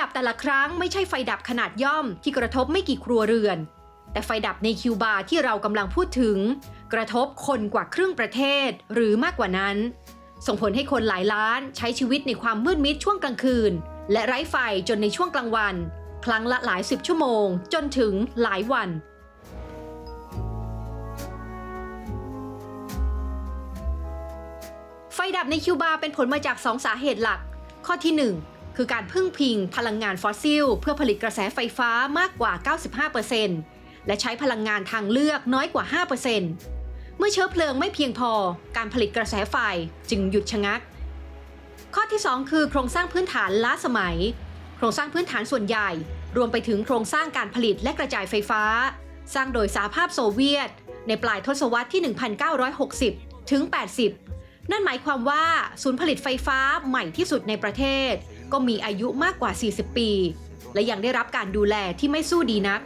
ดับแต่ละครั้งไม่ใช่ไฟดับขนาดย่อมที่กระทบไม่กี่ครัวเรือน แต่ไฟดับในคิวบาที่เรากำลังพูดถึง กระทบคนกว่าครึ่งประเทศหรือมากกว่านั้น ส่งผลให้คนหลายล้านใช้ชีวิตในความมืดมิดช่วงกลางคืน และไร้ไฟจนในช่วงกลางวัน ครั้งละหลายสิบชั่วโมง จนถึงหลายวันไฟดับในคิวบาเป็นผลมาจาก 2 สาเหตุหลัก ข้อที่ 1 คือการพึ่งพิงพลังงานฟอสซิล เพื่อผลิตกระแสไฟฟ้ามากกว่า 95%และใช้พลังงานทางเลือกน้อยกว่า 5%เมื่อเชื้อเพลิงไม่เพียงพอการผลิตกระแสไฟจึงหยุดชะงัก ข้อที่ 2 คือโครงสร้างพื้นฐานล้าสมัย โครงสร้างพื้นฐานส่วนใหญ่ รวมไปถึงโครงสร้างการผลิตและกระจายไฟฟ้า สร้างโดยสหภาพโซเวียต ในปลายทศวรรษที่ 1960 ถึง 80 นั่นหมายความว่าศูนย์ผลิตไฟฟ้าใหม่ที่สุดในประเทศ ก็มีอายุมากกว่า 40 ปี และยังได้รับการดูแลที่ไม่สู้ดีนัก